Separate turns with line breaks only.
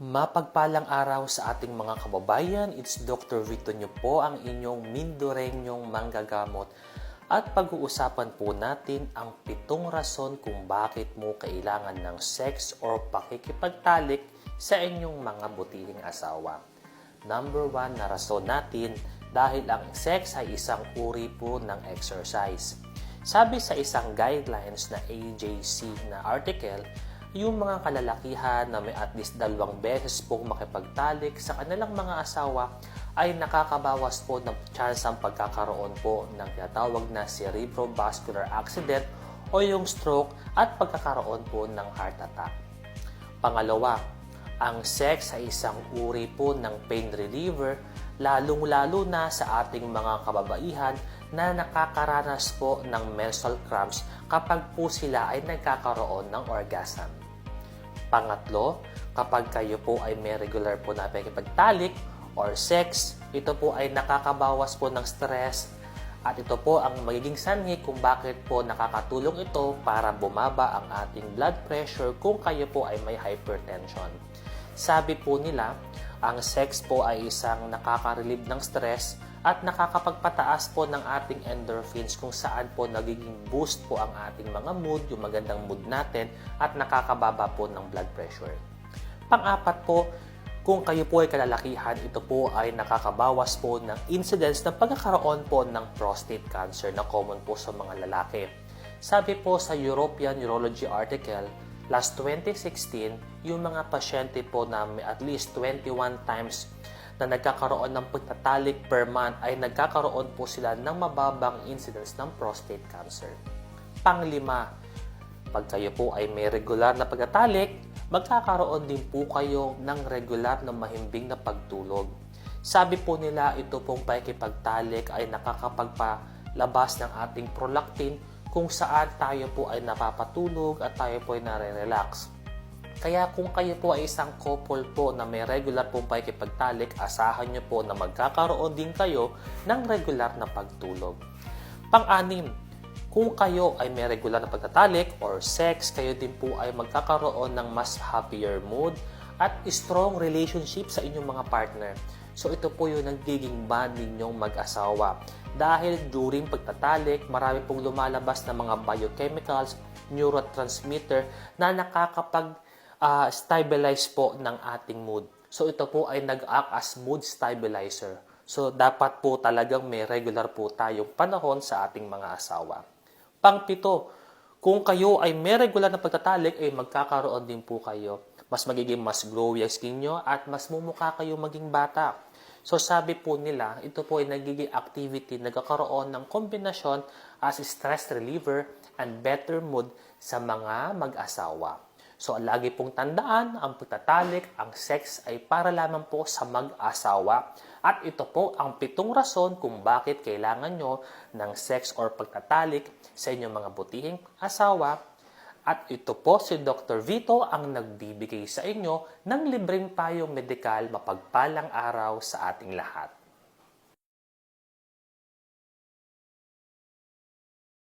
Mapagpalang araw sa ating mga kababayan. It's Dr. Vito nyo po ang inyong Mindorenyong manggagamot. At pag-uusapan po natin ang pitong rason kung bakit mo kailangan ng sex or pakikipagtalik sa inyong mga butihing asawa. Number one na rason natin dahil ang sex ay isang uri po ng exercise. Sabi sa isang guidelines na AJC na article, yung mga kalalakihan na may at least dalawang beses pong makipagtalik sa kanilang mga asawa ay nakakabawas po ng chance ang pagkakaroon po ng tinatawag na cerebrovascular accident o yung stroke at pagkakaroon po ng heart attack. Pangalawa, ang sex ay isang uri po ng pain reliever lalong-lalo na sa ating mga kababaihan na nakakaranas po ng menstrual cramps kapag po sila ay nagkakaroon ng orgasm. Pangatlo, kapag kayo po ay may regular po na pakipagtalik or sex, ito po ay nakakabawas po ng stress at ito po ang magiging sanhi kung bakit po nakakatulong ito para bumaba ang ating blood pressure kung kayo po ay may hypertension. Sabi po nila, ang sex po ay isang nakaka-relieve ng stress at nakakapagpataas po ng ating endorphins kung saan po nagiging boost po ang ating mga mood, yung magandang mood natin at nakakababa po ng blood pressure. Pang-apat po, kung kayo po ay kalalakihan, ito po ay nakakabawas po ng incidence ng pagkakaroon po ng prostate cancer na common po sa mga lalaki. Sabi po sa European Urology article, last 2016, yung mga pasyente po na may at least 21 times na nagkakaroon ng pagtatalik per month ay nagkakaroon po sila ng mababang incidence ng prostate cancer. Panglima, pag kayo po ay may regular na pagtatalik, magkakaroon din po kayo ng regular na mahimbing na pagtulog. Sabi po nila ito pong pakikipagtalik ay nakakapagpalabas ng ating prolactin kung saan tayo po ay napapatulog at tayo po ay nare-relax. Kaya kung kayo po ay isang couple po na may regular pong pakikipagtalik, asahan nyo po na magkakaroon din kayo ng regular na pagtulog. Pang-anim, kung kayo ay may regular na pagtatalik or sex, kayo din po ay magkakaroon ng mas happier mood at strong relationship sa inyong mga partner. So ito po yung nagiging bond ninyong mag-asawa. Dahil during pagtatalik, marami pong lumalabas na mga biochemicals, neurotransmitter na nakakapag uh, stabilize po ng ating mood. So ito po ay nag-act as mood stabilizer. So dapat po talagang may regular po tayong panahon sa ating mga asawa. Pangpito, kung kayo ay may regular na pagtatalik, ay magkakaroon din po kayo. Mas magiging mas glowy ang skin nyo at mas mumukha kayo maging bata. So sabi po nila, ito po ay nagiging activity, nagkakaroon ng kombinasyon as stress reliever and better mood sa mga mag-asawa. So, lagi pong tandaan, ang pagtatalik, ang sex ay para lamang po sa mag-asawa. At ito po ang pitong rason kung bakit kailangan nyo ng sex or pagtatalik sa inyong mga butihing asawa. At ito po si Dr. Vito ang nagbibigay sa inyo ng libreng payong medikal mapagpalang araw sa ating lahat.